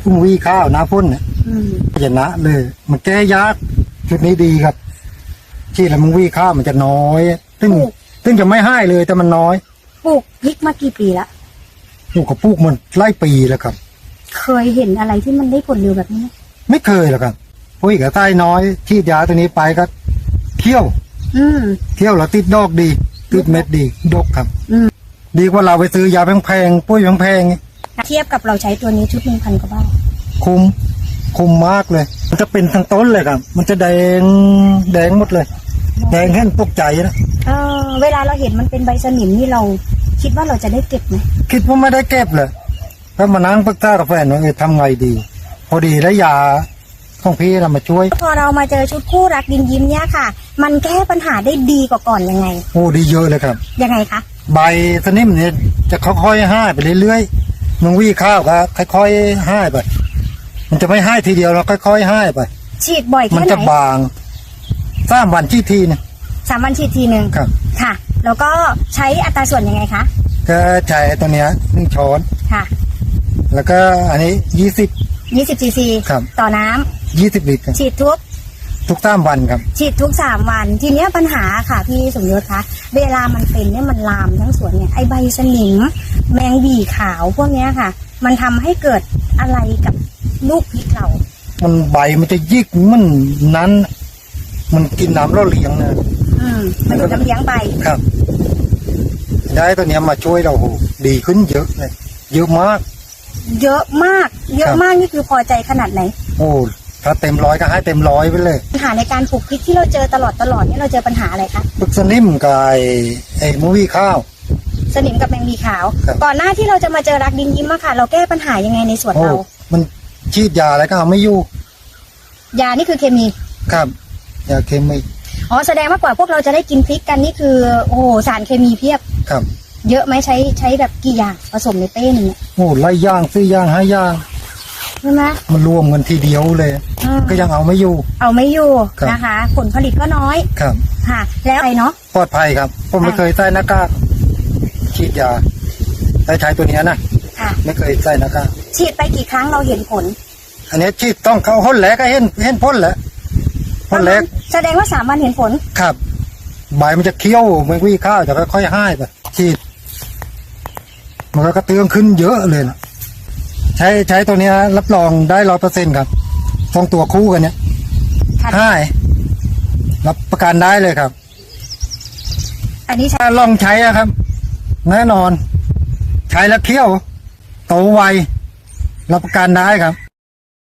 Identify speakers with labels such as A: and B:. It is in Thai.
A: เพิ่งวีข้าวหน้าพ่นเนี่ย
B: อืม
A: ชนะเลย มันแก้ยากชุดนี้ดีครับที่แล้วมึงวีข้าวมันจะน้อยซึ่งซึ่งจะไม่ให้เลยแต่มันน้อย
B: ปลูกพริกมากี่ปีละ
A: ปลูกกับปลูกมันไล่ปีแล้วครับ
B: เคยเห็นอะไรที่มันได้ผลเร็วแบบนี้ไหม
A: ไม่เคยหรอกครับปุ๋ยกับใต้น้อยฉีดยาตัวนี้ไปก็เคี่ยว
B: อืม
A: เคี่ยวแล้วติดดอกดีติดเม็ดดีดกครับ
B: อืม
A: ดีกว่าเราไปซื้อยาแพงๆปุ๋ยแพง
B: เทียบกับเราใช้ตัวนี้ชุดหนึ่งพันกว่าบาท
A: ๆคุ้มคุ้มมากเลย มันจะเป็นทั้งต้นเลยครับ มันจะแดงแดงหมดเลย แดงแห้งตกใจนะ
B: เออเวลาเราเห็นมันเป็นใบสนิมนี่เราคิดว่าเราจะได้เก็บไหม
A: คิดว่าไม่ได้เก็บเลยก็มานั่งปรึกษากับแฟนว่าเออทำไงดี พอดีแล้วยาของพี่เรามาช่วย
B: พอเรามาเจอชุดคู่รักดินยิ้มเนี่ยค่ะ มันแก้ปัญหาได้ดีกว่าก่อนยังไง
A: โอ้ดีเยอะเลยครับ
B: ยังไงคะ
A: ใบสนิมเนี่ยจะค่อยๆห้ายไปเรื่อยๆ มึงวี่ข้าวก็ค่อยๆห้ายไปมันจะไม่ห้ายทีเดียวเราค่อยๆห้ายไป
B: ฉีดบ่อย
A: มัน
B: แค่ไห
A: จะ
B: น
A: บางสามวันที่ทีนะ
B: สามวันฉีดทีหนึ่ง
A: ครับ
B: ค่ะ แล้วก็ใช้อัตราส่วนยังไงคะ
A: ก็ใช้ตัวเนี้ยหนึ่งช้อน
B: ค่ะ
A: แล้วก็อันนี้ยี่สิบ
B: 20ซีซี
A: ครับ
B: ต่อน้ำ
A: ยี่สิบลิตรครับ
B: ฉีดทุก
A: ทุกสามวันครับ
B: ฉีดทุกสามวัน ทีเนี้ยปัญหาค่ะพี่สมยศคะเวลามันเป็นเนี่ยมันลามทั้งสวนเนี่ยไอใบสนิมแมงหวีขาวพวกเนี้ยค่ะ มันทำให้เกิดอะไรกับลูกพริกเรา
A: มันใบมันจะยิกมันนั้น มันกินน้ำเราเลี้ยงนะ
B: อืมมันอยู่น้ำเลี้ยงใบ
A: ครับได้ตัวเนี้ยมาช่วยเราโหดีขึ้นเยอะเลยเยอะมาก
B: เยอะมาก เยอะ
A: ครับ
B: มากนี่คือพอใจขนาดไหน
A: โอ้ ถ้าเต็มร้อยก็ให้เต็มร้อยไปเลย
B: ปัญหาในการปลูกพริกที่เราเจอตลอดตลอดเนี่ยเราเจอปัญหาอะไรคะ
A: ปึกสนิมกับไอ้ไอ้มูวี่ข้าว
B: สนิมกับแมงหวีขาว
A: ครับ
B: ก่อนหน้าที่เราจะมาเจอรักดินยิ้มอะค่ะ เราแก้ปัญหายังไงในสวน
A: โอ้
B: เรา
A: มันฉีดยาอะไรก็เอาไม่อยู่
B: ยานี่คือเคมี
A: ครับยาเคมี
B: อ๋อแสดงว่ากว่าพวกเราจะได้กินพริกกันนี่คือโอ้โหสารเคมีเพียบ
A: ครับ
B: เยอะไหมใช้ใช้แบบกี่อย่างผสมในเป้หนึ่งเนี่ย
A: โอ้ไล่ย่างซื้อย่างห้าย่าง
B: ใช่ไหม
A: มันรวมกันทีเดียวเลย
B: อืม
A: ก็ยังเอาไม่อยู่
B: เอาไม่อยู่
A: ครับ
B: นะคะ ผลผลิตก็น้อย
A: ครับ
B: ค่ะ แล้วอะไรเนาะ
A: ปลอดภัยครับ ผมไม่
B: อ่า
A: เคยใส่หน้ากากฉีดยาใช้ใช้ตัวเนี้ยนะ
B: ค่ะ
A: ไม่เคยใส่หน้ากาก
B: ฉีดไปกี่ครั้งเราเห็นผล
A: อันนี้ฉีดต้องเข้าห้นแหลกก็เห็นเห็นพ่นแหละพ่นแหลก
B: แสดงว่าสามวันเห็นผล
A: ครับ ใบมันจะเคี้ยวเหมันวี่ข้าวจะค่อยๆให้ไปฉีดมันก็กระเตื้องขึ้นเยอะเลยนะ ใช้ใช้ตัวเนี้ยรับรองได้ร้อยเปอร์เซ็นครับสองตัวคู่กันเนี้ย
B: ค่ะ
A: ให้รับประกันได้เลยครับ
B: อันนี้ใช้
A: ถ้าลองใช้อะครับ แน่นอน ใช้แล้วเคี้ยวโตไวรับประกันได้ครับ